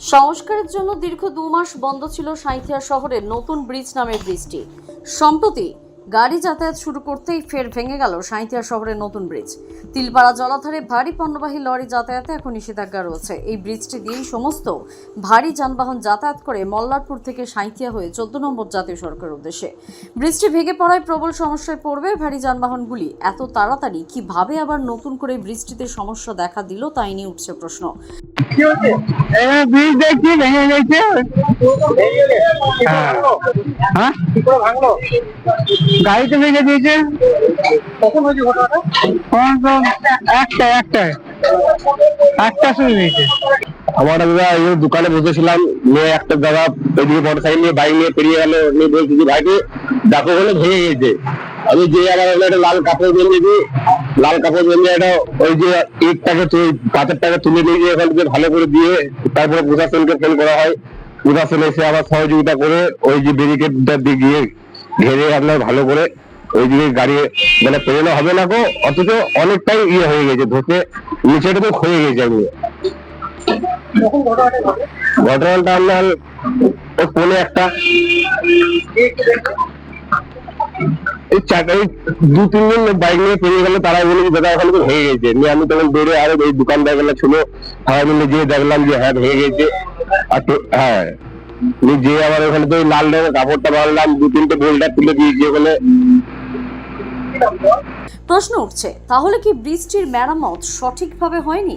সংস্কারের জন্য দীর্ঘ দু মাস বন্ধ ছিল সাঁইথিয়া শহরের নতুন ব্রিজ নামের ব্রিজটি। সম্প্রতি গাড়ি যাতায়াত শুরু করতেই ফের ভেঙে গেল সাঁইথিয়া শহরের নতুন ব্রিজ। তিলপাড়া জলাধারে ভারী পণ্যবাহী লরি যাতায়াতে এখন নিষেধাজ্ঞা রয়েছে। এই ব্রিজটি দিয়েই সমস্ত ভারী যানবাহন যাতায়াত করে মল্লারপুর থেকে সাঁইথিয়া হয়ে চোদ্দ নম্বর জাতীয় সড়কের উদ্দেশ্যে। ব্রিজটি ভেঙে পড়ায় প্রবল সমস্যায় পড়বে ভারী যানবাহনগুলি। এত তাড়াতাড়ি কীভাবে আবার নতুন করে ব্রিজটিতে সমস্যা দেখা দিল তাই নিয়ে উঠছে প্রশ্ন। এখানে ব্রিজ দেখছি, ভেঙে গেছে। হ্যাঁ? গাড়িতে ভেঙে দিয়েছে। কখন হয়েছে ঘটনাটা একটা শুরু হয়েছে আমার দাদা, এই দোকানে বসেছিলাম, নিয়ে একটা দাদা ওইদিকে মোটর সাইকেল নিয়ে বাইক নিয়ে পেরিয়ে গেল। নিয়ে বলছি যে ভাইকে, দেখো বলে ভেঙে গেছে। আমি যে আমার একটা লাল কাপড় বেঁধেছি লাল কাপড় বেঁধে একটা ওই যে ইটটাকে তুই পাথরটাকে তুলে নিয়ে গিয়ে ওখান ভালো করে দিয়ে তারপরে প্রশাসনকে ফোন করা হয়। প্রশাসন এসে আবার সহযোগিতা করে ওই যে ব্যারিকেডটা দিয়ে গিয়ে ঘেরে আপনার ভালো করে ওই দিকে গাড়ি মানে পেরোনো হবে না গো, অথচ অনেকটাই ইয়ে হয়ে গেছে ধসে নিচেটা তো ক্ষয়ে গেছে আমি ঘটনাটা ঘটে ঘটনাটা আপনার ওই পৌনে একটা। এই চাকা এই দু তিনজন বাইক নিয়ে পেরিয়ে গেল তারা বলে যে, দাদা ওখানে তো ভেঙে গেছে। নিয়ে আমি তখন দৌড়ে আরও এই দোকানদারগুলো ছিল সবাই মিলে গিয়ে দেখলাম যে হ্যাঁ ভেঙে গেছে। আর হ্যাঁ। যে আবার ওখানে তো লাল রঙের কাপড়টা বানলাম দু তিনটে বোল্ডার তুলে দিয়েছি ওখানে। প্রশ্ন উঠছে, তাহলে কি ব্রিজটির মেরামত সঠিকভাবে হয়নি?